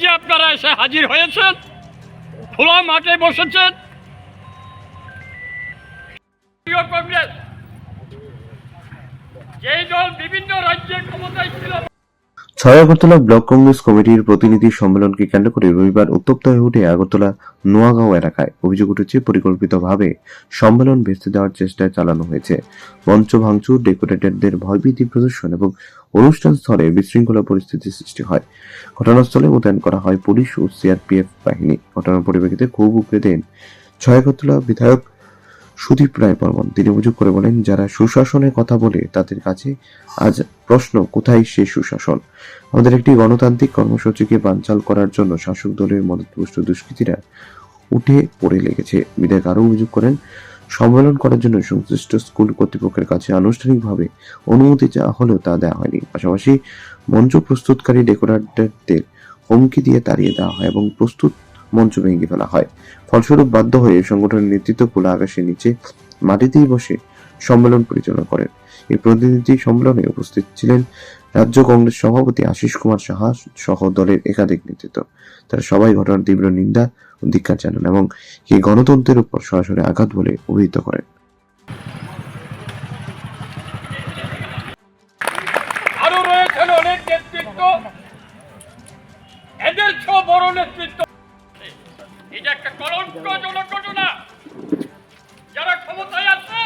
যে আপনারা এসে হাজির হয়েছেন খোলা মাঠে বসেছেন প্রিয় কংগ্রেস যেই দল বিভিন্ন রাজ্যে ক্ষমতায় ছিল ছয় আগরতলা ব্লক কংগ্রেস কমিটির প্রতিনিধি সম্মেলনকে কেন্দ্র করে রবিবার উত্তপ্ত হয়ে উঠে আগরতলা নোয়াগাঁও এলাকায়। অভিযোগ উঠেছে, পরিকল্পিতভাবে সম্মেলন ভেস্তে দেওয়ার চেষ্টা চালানো হয়েছে। মঞ্চ ভাঙচুর, ডেকোরেটরদের ভয়ভীতি প্রদর্শন এবং অনুষ্ঠান স্থলে বিশৃঙ্খলা পরিস্থিতির সৃষ্টি হয়। ঘটনাস্থলে মোতায়েন করা হয় পুলিশ ও সিআরপিএফ বাহিনী। ঘটনার পরিপ্রেক্ষিতে ক্ষোভ উগড়ে দেন। ছয় আগরতলা বিধায়ক সুদীপ রায় বর্মন। তিনি অভিযোগ করে বলেন, যারা সুশাসনের কথা বলে তাদের কাছে আজ প্রশ্ন, কোথায় সে সুশাসন? আমাদের একটি গণতান্ত্রিক কর্মসূচিকে বানচাল করার জন্য শাসক দলের মদতপুষ্ট দুষ্কৃতীরা উঠে পড়ে লেগেছে। বিধায়ক আরও অভিযোগ করেন, সম্মেলন করার জন্য সংশ্লিষ্ট স্কুল কর্তৃপক্ষের কাছে আনুষ্ঠানিকভাবে অনুমতি চাওয়া হলেও তা দেওয়া হয়নি। পাশাপাশি মঞ্চ প্রস্তুতকারী ডেকোরেটরদের হুমকি দিয়ে তাড়িয়ে দেওয়া হয় এবং প্রস্তুত মঞ্চ ভেঙে ফেলা হয়। ফলস্বরূপ বাধ্য হয়ে সংগঠনের নেতৃত্ব খোলা আকাশের নিচে মাটিতেই বসে সম্মেলন পরিচালনা করেন। এই প্রতিনিধি সম্মেলনে উপস্থিত ছিলেন রাজ্য কংগ্রেস সভাপতি আশিস কুমার সাহা সহ দলের একাধিক নেতৃত্ব। তারা সবাই ঘটনার তীব্র নিন্দা ও ধিক্কার জানান এবং এই গণতন্ত্রের উপর সরাসরি আঘাত বলে অভিহিত করেন। এদের চেয়েও বড় নেতৃত্ব এটা একটা কলঙ্কজনক ঘটনা যারা ক্ষমতায় আছে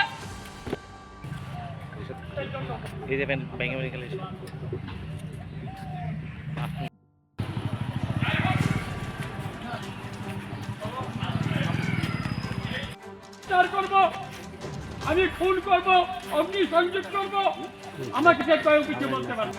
এই দেবেন ব্যাঙ্গে মেডিকেল করব আমি খুন করব অগ্নি সংযোগ করব। আমাকে কেউ কিছু বলতে পারবে।